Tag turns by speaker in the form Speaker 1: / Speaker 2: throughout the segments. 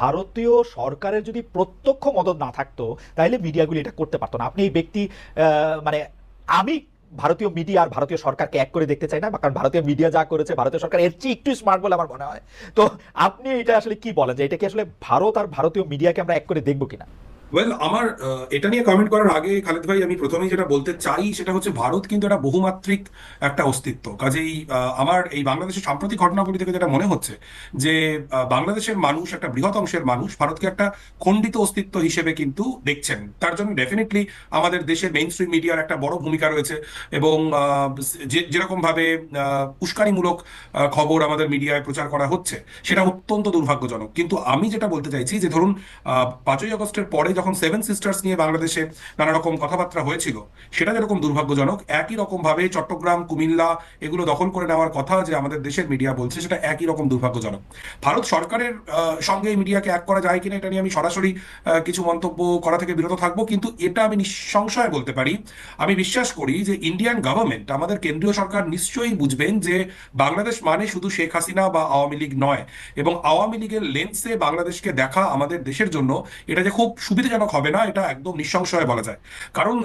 Speaker 1: ভারতীয় সরকারের যদি প্রত্যক্ষ মদত না থাকতো তাহলে মিডিয়াগুলি এটা করতে পারতো না। আপনি এই ব্যক্তি মানে আমি ভারতীয় মিডিয়া আর ভারতীয় সরকারকে এক করে দেখতে চাই না কারণ ভারতীয় মিডিয়া যা করেছে, ভারতীয় সরকার এর চেয়ে একটু স্মার্ট বলে আমার মনে হয়। তো আপনি এটা আসলে কি বলেন? যে এটা কি আসলে ভারত আর ভারতীয় মিডিয়াকে আমরা এক করে দেখব কিনা?
Speaker 2: ওয়েল আমার এটা নিয়ে কমেন্ট করার আগে খালেদ ভাই আমি প্রথমেই যেটা বলতে চাই সেটা হচ্ছে ভারত কিন্তু একটা বহুমাত্রিক একটা অস্তিত্ব। কাজেই আমার এই বাংলাদেশের সাম্প্রতিক ঘটনাগুলি থেকে যেটা মনে হচ্ছে যে বাংলাদেশের মানুষ একটা বৃহৎ অংশের মানুষ ভারতকে একটা খণ্ডিত অস্তিত্ব হিসেবে কিন্তু দেখছেন। তার জন্য ডেফিনেটলি আমাদের দেশের মেইন স্ট্রিম মিডিয়ার একটা বড় ভূমিকা রয়েছে এবং আহ, যে যেরকম ভাবে আহ, উস্কানিমূলক খবর আমাদের মিডিয়ায় প্রচার করা হচ্ছে সেটা অত্যন্ত দুর্ভাগ্যজনক। কিন্তু আমি যেটা বলতে চাইছি যে ধরুন পাঁচই আগস্টের পরে যখন সেভেন সিস্টার্স নিয়ে বাংলাদেশে নানা রকম কথাবার্তা হয়েছিল, সেটা যেরকম দুর্ভাগ্যজনক, একই রকম ভাবে চট্টগ্রাম, কুমিল্লা এগুলো দখল করে নেওয়ার কথা যে আমাদের দেশের মিডিয়া বলছে, সেটা একই রকম দুর্ভাগ্যজনক। ভারত সরকারের সঙ্গে মিডিয়াকে এক করা যায় কিনা এটা নিয়ে আমি সরাসরি কিছু মন্তব্য করা থেকে বিরত থাকব, কিন্তু এটা আমি নিঃসংশয়ে বলতে পারি। আমি বিশ্বাস করি যে ইন্ডিয়ান গভর্নমেন্ট আমাদের কেন্দ্রীয় সরকার নিশ্চয়ই বুঝবেন যে বাংলাদেশ মানে শুধু শেখ হাসিনা বা আওয়ামী লীগ নয়, এবং আওয়ামী লীগের লেন্সে বাংলাদেশকে দেখা আমাদের দেশের জন্য, এটা যে খুব সুবিধাজনক হবে না, এটা একদম নিঃসংশয়ে বলা যায়। কারণ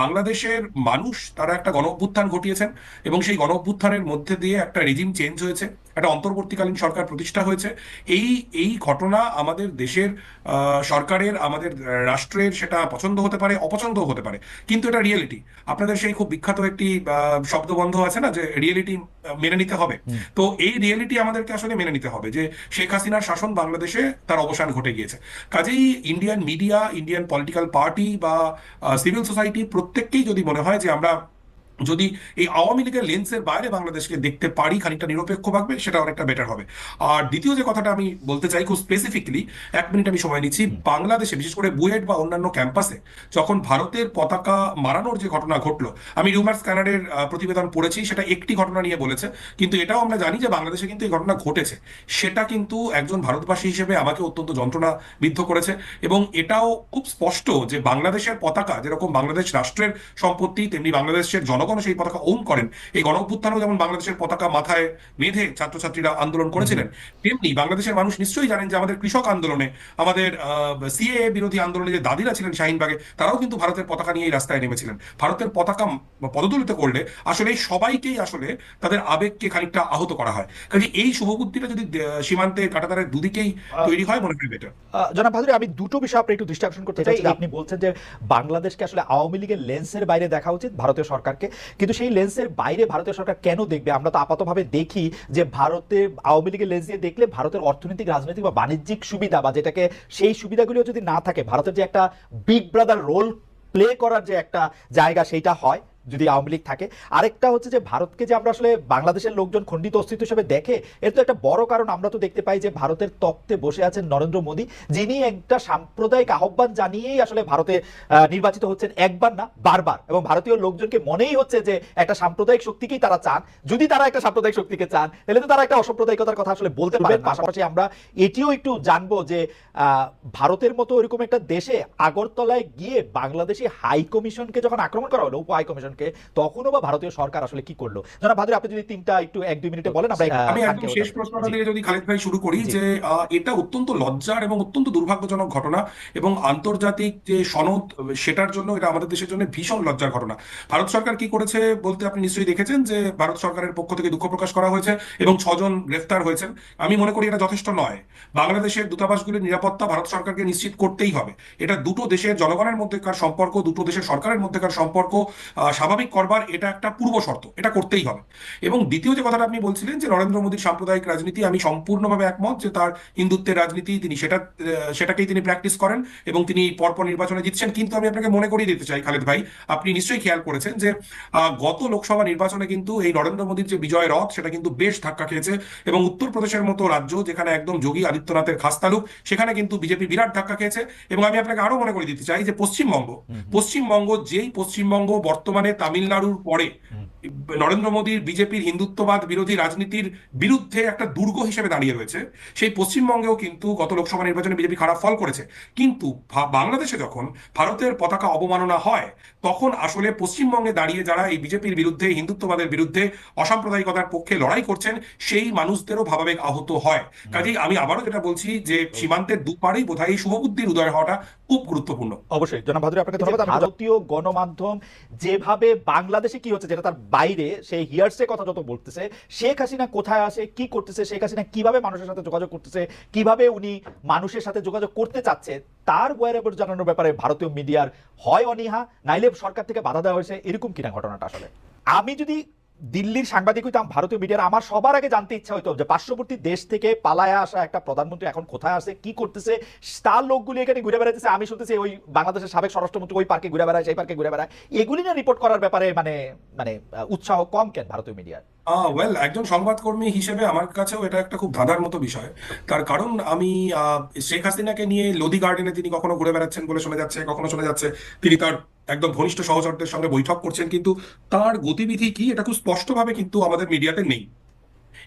Speaker 2: বাংলাদেশের মানুষ, তারা একটা গণ অভ্যুত্থান ঘটিয়েছেন এবং সেই গণ অভ্যুত্থানের মধ্যে দিয়ে একটা রেজিম চেঞ্জ হয়েছে। একটা অন্তর্বর্তীকালীন সরকার প্রতিষ্ঠা হয়েছে। এই এই ঘটনা আমাদের দেশের সরকারের আমাদের রাষ্ট্রের সেটা পছন্দ হতে পারে অপছন্দ হতে পারে। কিন্তু এটা রিয়েলিটি আপনাদের সেই খুব বিখ্যাত একটি শব্দবন্ধ আছে না যে রিয়েলিটি মেনে নিতে হবে। তো এই রিয়েলিটি আমাদেরকে আসলে মেনে নিতে হবে যে শেখ হাসিনার শাসন বাংলাদেশে তার অবসান ঘটে গিয়েছে। কাজেই Indian media Indian political party বা সিভিল সোসাইটি প্রত্যেককেই যদি মনে হয় যে আমরা যদি এই আওয়ামী লীগের লেন্সের বাইরে বাংলাদেশকে দেখতে পারি খানিকটা নিরপেক্ষ ভাবে সেটা অনেকটা বেটার হবে। আর দ্বিতীয় যে কথাটা আমি বলতে চাই খুব স্পেসিফিকলি এক মিনিট আমি সময় নিচ্ছি বাংলাদেশে বিশেষ করে বুয়েট বা অন্যান্য ক্যাম্পাসে যখন ভারতের পতাকা মারানোর যে ঘটনা ঘটলো আমি রিউমার স্ক্যানারের প্রতিবেদন পড়েছি সেটা একটি ঘটনা নিয়ে বলেছে কিন্তু এটাও আমরা জানি যে বাংলাদেশে কিন্তু এই ঘটনা ঘটেছে। সেটা কিন্তু একজন ভারতবাসী হিসেবে আমাকে অত্যন্ত যন্ত্রণা বিদ্ধ করেছে এবং এটাও খুব স্পষ্ট যে বাংলাদেশের পতাকা যেরকম বাংলাদেশ রাষ্ট্রের সম্পত্তি তেমনি বাংলাদেশের জনগণ সেই পতাকা ওন করেন। এই গণ অভ্যুত্থানেও যেমন বাংলাদেশের পতাকা মাথায় বেঁধে ছাত্রছাত্রীরা আন্দোলন করেছিলেন তেমনি বাংলাদেশের মানুষ নিশ্চয়ই জানেন যে আমাদের কৃষক আন্দোলনে আমাদের সিএ বিরোধী আন্দোলনে যে দাদিরা ছিলেন শাহিনবাগে তারাও কিন্তু ভারতের পতাকা নিয়েই রাস্তায় নেমেছিলেন। ভারতের পতাকা পদদলিত করলে আসলে সবাইকেই আসলে তাদের আবেগকে খানিকটা আহত করা হয়। কাজে এই শুভবুদ্ধিটা যদি সীমান্তে কাটাতারের দুদিকেই তৈরি হয় মনে হয় বেটার
Speaker 1: জনাব ভাদুরী আমি দুটো বিষয় আপনি একটু দৃষ্টি আকর্ষণ করতে চাই আপনি বলছেন যে বাংলাদেশকে আসলে আওয়ামী লীগের লেন্সের বাইরে দেখা উচিত ভারতীয় সরকারকে। কিন্তু সেই লেন্সের বাইরে ভারতের সরকার কেন দেখবে? আমরা তো আপাতভাবে দেখি যে ভারতে, আওয়ামী লীগের লেন্স দিয়ে দেখলে ভারতের অর্থনৈতিক, রাজনৈতিক বা বাণিজ্যিক সুবিধা বা যেটাকে সেই সুবিধাগুলিও যদি না থাকে, ভারতের যে একটা বিগ ব্রাদার রোল প্লে করার যে একটা জায়গা, সেইটা হয়। যদি আওয়ামী লীগ থাকে। আরেকটা হচ্ছে যে ভারতকে যে আমরা আসলে বাংলাদেশের লোকজন খণ্ডিত অস্তিত্ব হিসেবে দেখে এর তো একটা বড় কারণ আমরা তো দেখতে পাই যে ভারতের তত্ত্বে বসে আছেন নরেন্দ্র মোদী যিনি একটা সাম্প্রদায়িক আহ্বান জানিয়েই আসলে ভারতে নির্বাচিত হচ্ছেন একবার না বারবার। এবং ভারতীয় লোকজনকে মনেই হচ্ছে যে একটা সাম্প্রদায়িক শক্তিকেই তারা চান। যদি তারা একটা সাম্প্রদায়িক শক্তিকে চান তাহলে তো তারা একটা অসাম্প্রদায়িকতার কথা আসলে বলতে পারেন পাশাপাশি আমরা এটিও একটু জানব যে আহ, ভারতের মতো এরকম একটা দেশে আগরতলায় গিয়ে বাংলাদেশি হাই কমিশনকে যখন আক্রমণ করা হলো উপ হাই কমিশনকে তখনও বা ভারতীয় সরকার আসলে কি করল? জনাব ভাদুরী আপনি যদি তিনটা একটু এক দুই মিনিটে বলেন আমরা
Speaker 2: আমি একদম শেষ প্রশ্নটা দিয়ে যদি খালেদ ভাই শুরু করি যে এটা অত্যন্ত লজ্জার এবং অত্যন্ত দুর্ভাগ্যজনক ঘটনা এবং আন্তর্জাতিক যে সনদ সেটার জন্য এটা আমাদের দেশের জন্য ভীষণ লজ্জার ঘটনা। ভারত সরকার কি করেছে বলতে আপনি নিশ্চয়ই দেখেছেন যে ভারত সরকারের পক্ষ থেকে দুঃখ প্রকাশ করা হয়েছে এবং ছজন গ্রেফতার হয়েছেন। আমি মনে করি এটা যথেষ্ট নয়। বাংলাদেশের দূতাবাসগুলির নিরাপত্তা ভারত সরকারকে নিশ্চিত করতেই হবে। এটা দুটো দেশের জনগণের মধ্যেকার সম্পর্ক দুটো দেশের সরকারের মধ্যেকার সম্পর্ক স্বাভাবিক করবার এটা একটা পূর্ব শর্ত এটা করতেই হবে। এবং দ্বিতীয় যে কথাটা আপনি বলছিলেন যে নরেন্দ্র মোদীর সাম্প্রদায়িক রাজনীতি আমি সম্পূর্ণভাবে একমত যে তার হিন্দুত্বের রাজনীতি তিনি সেটা সেটাকেই তিনি প্র্যাকটিস করেন এবং তিনি পরপর নির্বাচনে জিতছেন। কিন্তু আমি আপনাকে মনে করিয়ে দিতে চাই খালেদ ভাই আপনি নিশ্চয়ই খেয়াল করেছেন যে গত লোকসভা নির্বাচনে কিন্তু এই নরেন্দ্র মোদীর যে বিজয় রথ সেটা কিন্তু বেশ ধাক্কা খেয়েছে এবং উত্তরপ্রদেশের মতো রাজ্য যেখানে একদম যোগী আদিত্যনাথের খাস্তালুক সেখানে কিন্তু বিজেপি বিরাট ধাক্কা খেয়েছে। এবং আমি আপনাকে আরও মনে করিয়ে দিতে চাই যে পশ্চিমবঙ্গ পশ্চিমবঙ্গ যেই পশ্চিমবঙ্গ বর্তমানে তামিলনাড়ুর পরে নরেন্দ্র মোদীর বিজেপির হিন্দুত্ববাদ বিরোধী রাজনীতির বিরুদ্ধে একটা দুর্গ হিসেবে দাঁড়িয়ে রয়েছে। সেই পশ্চিমবঙ্গেও কিন্তু গত লোকসভা নির্বাচনে বিজেপি খারাপ ফল করেছে। কিন্তু বাংলাদেশে যখন ভারতের পতাকা অবমাননা হয় তখন আসলে পশ্চিমবঙ্গে দাঁড়িয়ে যারা এই বিজেপির বিরুদ্ধে হিন্দুত্ববাদের বিরুদ্ধে অসাম্প্রদায়িকতার পক্ষে লড়াই করছেন সেই মানুষদেরও ভাবাবেগ আহত হয়। কাজেই আমি আবারও যেটা বলছি যে সীমান্তের দুপারেই বোধহয় এই শুভবুদ্ধির উদয় হওয়াটা খুব গুরুত্বপূর্ণ।
Speaker 1: অবশ্যই। জনাব ভাদুরী আপনাকে ধন্যবাদ। আমি ভারতীয় গণমাধ্যম যেভাবে বাংলাদেশে কি হচ্ছে যেটা তার বাইরে সেই হিয়ার্সে কথা যত বলতেছে শেখ হাসিনা কোথায় আসে কি করতেছে শেখ হাসিনা কীভাবে মানুষের সাথে যোগাযোগ করতেছে কীভাবে উনি মানুষের সাথে যোগাযোগ করতে চাচ্ছে তার ওয়ারেবর জানানোর ব্যাপারে ভারতীয় মিডিয়ার হয় অনীহা, নাইলে সরকার থেকে বাধা দেওয়া হয়েছে, এরকম কিনা ঘটনাটা আসলে? আমি যদি দিল্লির সাংবাদিক হইতাম, ভারতীয় মিডিয়ার, আমার সবার আগে জানতে ইচ্ছা হতো যে পার্শ্ববর্তী দেশ থেকে পালায় আসা একটা প্রধানমন্ত্রী এখন কোথায় আছে, কি করতেছে, তার লোকগুলি এখানে ঘুরে বেড়াতেছে আমি শুনতেছি ওই বাংলাদেশের সাবেক স্বরাষ্ট্রমন্ত্রী ওই পার্কে ঘুরে বেড়ায়, সেই পার্কে ঘুরে বেড়ায়। এগুলি না রিপোর্ট করার ব্যাপারে মানে মানে উৎসাহ কম কেন ভারতীয় মিডিয়ার?
Speaker 2: ওয়েল একজন সংবাদকর্মী হিসেবে আমার কাছেও এটা একটা খুব ধাঁধার মতো বিষয়। তার কারণ আমি আহ, শেখ হাসিনাকে নিয়ে লোদি গার্ডেনে তিনি কখনো ঘুরে বেড়াচ্ছেন বলে শোনা যাচ্ছে কখনো শোনা যাচ্ছে। তিনি তার একদম ঘনিষ্ঠ সহচরদের সঙ্গে বৈঠক করছেন কিন্তু তার গতিবিধি কি এটা খুব স্পষ্টভাবে কিন্তু আমাদের মিডিয়াতে নেই।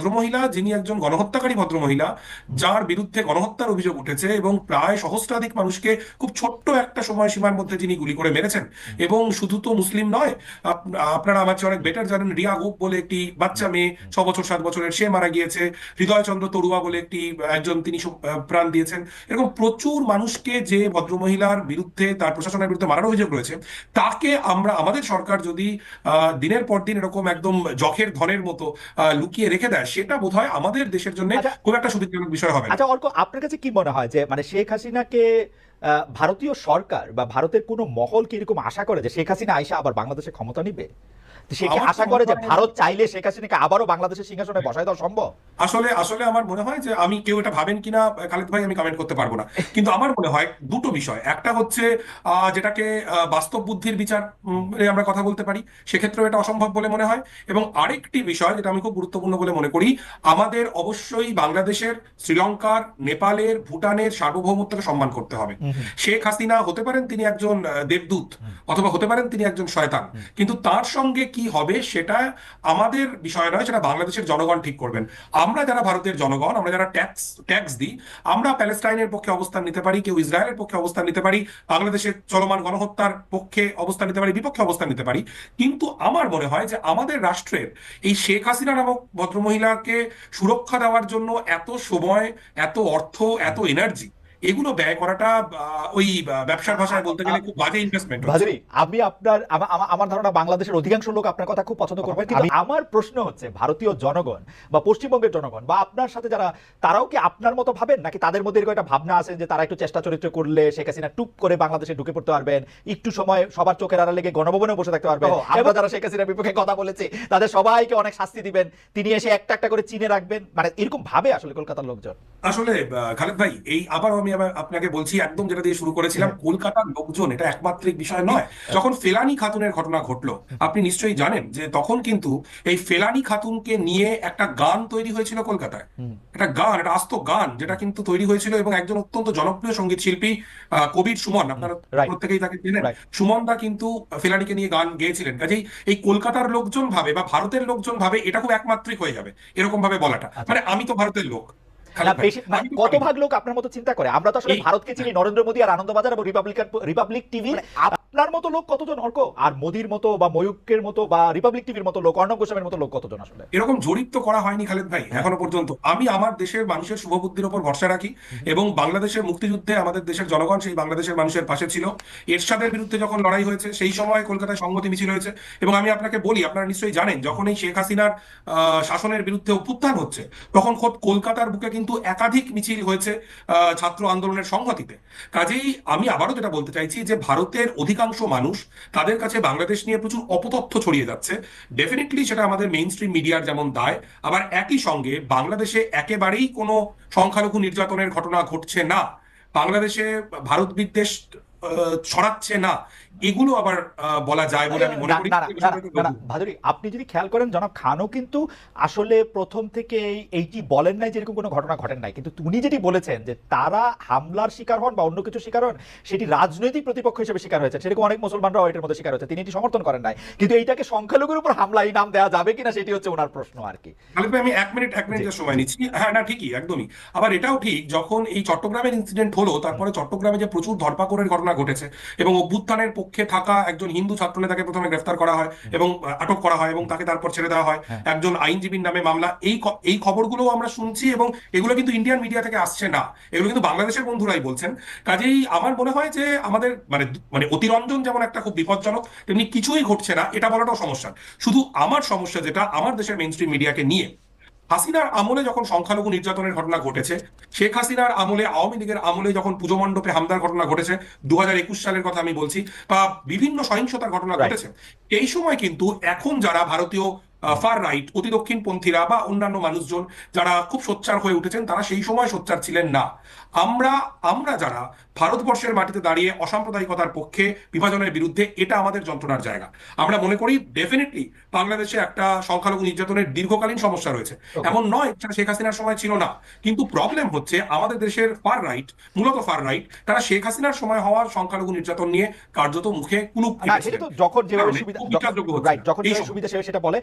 Speaker 2: ভদ্রমহিলা যিনি একজন গণহত্যাকারী ভদ্রমহিলা যার বিরুদ্ধে গণহত্যার অভিযোগ উঠেছে এবং প্রায় সহস্রাধিক মানুষকে খুব ছোট্ট একটা সময়সীমার মধ্যে যিনি গুলি করে মেরেছেন। এবং শুধু তো মুসলিম নয় আপনারা আমার চেয়ে অনেক বেটার জানেন রিয়া গোপ বলে একটি বাচ্চা মেয়ে ছ বছর সাত বছরের সে মারা গিয়েছে। হৃদয়চন্দ্র তরুয়া বলে একটি একজন তিনি প্রাণ দিয়েছেন। এরকম প্রচুর মানুষকে যে ভদ্রমহিলার বিরুদ্ধে তার প্রশাসনের বিরুদ্ধে মারার অভিযোগ রয়েছে তাকে আমরা আমাদের সরকার যদি আহ, দিনের পর দিন এরকম একদম জখের ধনের মতো আহ, লুকিয়ে রেখে দেয় সেটা বোধহয় আমাদের দেশের জন্য
Speaker 1: আচ্ছা।
Speaker 2: খুব একটা সুবিধাজনক বিষয় হবে
Speaker 1: আচ্ছা অর্ক আপনার কাছে কি মনে হয় যে মানে শেখ হাসিনাকে আহ, ভারতীয় সরকার বা ভারতের কোনো মহল কীরকম আশা করে যে শেখ হাসিনা আইসা আবার বাংলাদেশে ক্ষমতা নিবে সে কি
Speaker 2: আমার তো
Speaker 1: আশা করে যে
Speaker 2: মনে হয়-
Speaker 1: ভারত চাইলে শেখ হাসিনাকে আবারও বাংলাদেশের সিংহাসনে বসায় দেওয়া সম্ভব?
Speaker 2: আসলে আসলে আমার মনে হয় যে আমি কেউ এটা ভাবেন কিনা খালেদ ভাই আমি কমেন্ট করতে পারব না। কিন্তু আমার মনে হয় দুটো বিষয়। একটা হচ্ছে যেটাকে বাস্তব বুদ্ধির বিচার আমরা কথা বলতে পারি সেক্ষেত্রেও এটা অসম্ভব বলে মনে হয়। এবং আরেকটি বিষয় যেটা আমি খুব গুরুত্বপূর্ণ বলে মনে করি আমাদের অবশ্যই বাংলাদেশের শ্রীলঙ্কার নেপালের ভুটানের সার্বভৌমত্বকে সম্মান করতে হবে। শেখ হাসিনা হতে পারেন তিনি একজন দেবদূত অথবা হতে পারেন তিনি একজন শয়তান। কিন্তু তার সঙ্গে কি হবে সেটা আমাদের বিষয় নয়, সেটা বাংলাদেশের জনগণ ঠিক করবেন। আমরা যারা ভারতের জনগণ, আমরা যারা ট্যাক্স ট্যাক্স দিই, আমরা প্যালেস্টাইনের পক্ষে অবস্থান নিতে পারি, কেউ ইসরায়েলের পক্ষে অবস্থান নিতে পারি, বাংলাদেশের চলমান গণহত্যার পক্ষে অবস্থান নিতে পারি, বিপক্ষে অবস্থান নিতে পারি। কিন্তু আমার মনে হয় যে আমাদের রাষ্ট্রের এই শেখ হাসিনা নামক ভদ্রমহিলাকে সুরক্ষা দেওয়ার জন্য এত সময়, এত অর্থ, এত এনার্জি এগুলো ব্যয় করাটা ওই ব্যবসার ভাষায় বলতে গেলে খুব বাজে ইনভেস্টমেন্ট
Speaker 1: ভাজরি আমি আপনার আমা- আমা- আমার ধারণা বাংলাদেশের অধিকাংশ লোক আপনার কথা খুব পছন্দ করবেন কিন্তু আমার প্রশ্ন হচ্ছে ভারতীয় জনগণ বা পশ্চিমবঙ্গের জনগণ বা আপনার সাথে যারা তারাও কি আপনার মতো ভাবেন? নাকি তাদের মধ্যে এরকম একটা ভাবনা আছে যে তারা একটু চেষ্টা চরিত্র করলে শেখ হাসিনা টুপ করে বাংলাদেশে ঢুকে পড়তে পারবেন? একটু সময় সবার চোখের আড়ালে লেগে গণভবনে বসে থাকতে পারবেন। আমরা যারা শেখ হাসিনার বিপক্ষে কথা বলেছি তাদের সবাইকে অনেক শাস্তি দিবেন। তিনি এসে একটা একটা করে চিনে রাখবেন। মানে এরকম ভাবে আসলে কলকাতার লোকজন।
Speaker 2: আসলে খালেদ ভাই এই আবার আমি আবার আপনাকে বলছি একদম যেটা দিয়ে শুরু করেছিলাম কলকাতার লোকজন এটা একমাত্রিক বিষয় নয় যখন ফেলানি খাতুনের ঘটনা ঘটলো আপনি নিশ্চয়ই জানেন যে তখন কিন্তু এই ফেলানি খাতুনকে নিয়ে একটা গান তৈরি হয়েছিল কলকাতায়। একটা গান একটা আস্ত গান যেটা কিন্তু তৈরি হয়েছিল এবং একজন অত্যন্ত জনপ্রিয় সংগীত শিল্পী কবির সুমন আপনারা. প্রত্যেকেই তাকে চেনেন।
Speaker 1: Right.
Speaker 2: সুমন দা কিন্তু ফেলানিকে নিয়ে গান গেয়েছিলেন। কাজেই এই কলকাতার লোকজন ভাবে বা ভারতের লোকজন ভাবে এটা খুব একমাত্রিক হয়ে যাবে এরকম ভাবে বলাটা। মানে আমি তো ভারতের লোক।
Speaker 1: কত ভাগ লোক আপনার মতো চিন্তা করে? আমরা তো আসলে ভারতকে চিনি নরেন্দ্র মোদী আর আনন্দবাজার এবং রিপাবলিকান রিপাবলিক টিভি আপনার মতো লোক কতজন অর্ক? আর মোদির মতো বা ময়ূকের মতো বা রিপাবলিক টিভির মতো লোক অর্ণব গোস্বামীর মতো লোক কতজন আসলে?
Speaker 2: এরকম জরিপ তো করা হয়নি খালেদ ভাই এখনও পর্যন্ত। আমি আমার দেশের মানুষের শুভবুদ্ধির উপর ভরসা রাখি এবং বাংলাদেশের মুক্তিযুদ্ধে আমাদের দেশের জনগণ সেই বাংলাদেশের মানুষের পাশে ছিল। এরশাদের বিরুদ্ধে যখন লড়াই হয়েছে সেই সময় কলকাতায় সংহতি মিছিল হয়েছে এবং আমি আপনাকে বলি আপনারা নিশ্চয়ই জানেন যখন এই শেখ হাসিনার আহ, শাসনের বিরুদ্ধে অভ্যুত্থান হচ্ছে তখন খোদ কলকাতার বুকে কিন্তু একাধিক মিছিল হয়েছে ছাত্র আন্দোলনের সংহতিতে। কাজেই আমি আবারও যেটা বলতে চাইছি যে, ভারতের অধিকাংশ মানুষ তাদের কাছে বাংলাদেশ নিয়ে প্রচুর অপতথ্য ছড়িয়ে যাচ্ছে। ডেফিনেটলি সেটা আমাদের মেইন স্ট্রিম মিডিয়ার যেমন দায়, আবার একই সঙ্গে বাংলাদেশে একেবারেই কোনো সংখ্যালঘু নির্যাতনের ঘটনা ঘটছে না। বাংলাদেশে ভারত বিদ্বেষ ছড়াচ্ছে না। এগুলো আবার বলা যায় বলে আমি মনে করি।
Speaker 1: ভাদুরী আপনি যদি খেয়াল করেন জনাব খানও কিন্তু আসলে প্রথম থেকে এই- এইটি বলেন নাই যে এরকম কোনো ঘটনা ঘটেন নাই। কিন্তু উনি যেটি বলেছেন যে তারা হামলার শিকার হন বা অন্য কিছু শিকার হন সেটি রাজনৈতিক প্রতিপক্ষ হিসেবে শিকার হয়েছে। সেরকম অনেক মুসলমানরাও এটার মধ্যে শিকার হয়েছে। তিনি এটি সমর্থন করেন নাই। কিন্তু এইটাকে সংখ্যালঘুর উপর হামলা এই নাম দেওয়া যাবে কিনা সেটি হচ্ছে ওনার প্রশ্ন আর কি।
Speaker 2: আমি এক মিনিট এক মিনিটের সময় নিচ্ছি। হ্যাঁ না ঠিকই একদমই। আবার এটাও ঠিক যখন এই চট্টগ্রামের ইনসিডেন্ট হলো তারপরে চট্টগ্রামে যে প্রচুর ধরপাকড়ের ঘটনা ঘটেছে এবং অভ্যুত্থানের পক্ষে থাকা একজন হিন্দু ছাত্রনেতাকে প্রথমে গ্রেফতার করা হয় এবং আটক করা হয় এবং তাকে তারপর ছেড়ে দেওয়া হয়।
Speaker 1: হ্যাঁ।
Speaker 2: একজন আইনজীবীর নামে মামলা। এই এই খবরগুলো আমরা শুনছি এবং এগুলো কিন্তু ইন্ডিয়ান মিডিয়া থেকে আসছে না। এগুলো কিন্তু বাংলাদেশের বন্ধুরাই বলছেন। কাজেই আমার মনে হয় যে আমাদের মানে মানে অতিরঞ্জন যেমন একটা খুব বিপজ্জনক তেমনি কিছুই ঘটছে না। এটা বলাটাও সমস্যা। শুধু আমার সমস্যা যেটা আমার দেশের মেইন স্ট্রিম মিডিয়াকে নিয়ে। হাসিনার আমলে যখন সংখ্যালঘু নির্যাতনের ঘটনা ঘটেছে শেখ হাসিনার আমলে আওয়ামী লীগের আমলে যখন পুজো মণ্ডপে হামলার ঘটনা ঘটেছে দু হাজার একুশ সালের কথা আমি বলছি বা বিভিন্ন সহিংসতার ঘটনা ঘটেছে এই সময় কিন্তু এখন যারা ভারতীয় ফার রাইট অতি দক্ষিণপন্থীরা বা অন্যান্য মানুষজন যারা খুব সোচ্চার হয়ে উঠেছেন তারা সেই সময় সোচ্চার ছিলেন না। আমরা আমরা যারা ভারতবর্ষের মাটিতে দাঁড়িয়ে অসাম্প্রদায়িকতার পক্ষে বিভাজনের বিরুদ্ধে এটা আমাদের যন্ত্রণার জায়গা। আমরা মনে করি ডেফিনেটলি বাংলাদেশে একটা সংখ্যালঘু নির্যাতনের দীর্ঘকালীন সমস্যা রয়েছে। এমন নয় যেটা শেখ হাসিনার সময় ছিল না। কিন্তু প্রবলেম হচ্ছে আমাদের দেশের ফার রাইট মূলত ফার রাইট তারা শেখ হাসিনার সময় হওয়ার সংখ্যালঘু নির্যাতন নিয়ে কার্যত মুখে কুলুপ
Speaker 1: যখন যেভাবে। যখন। সুবিধা সেটা বলে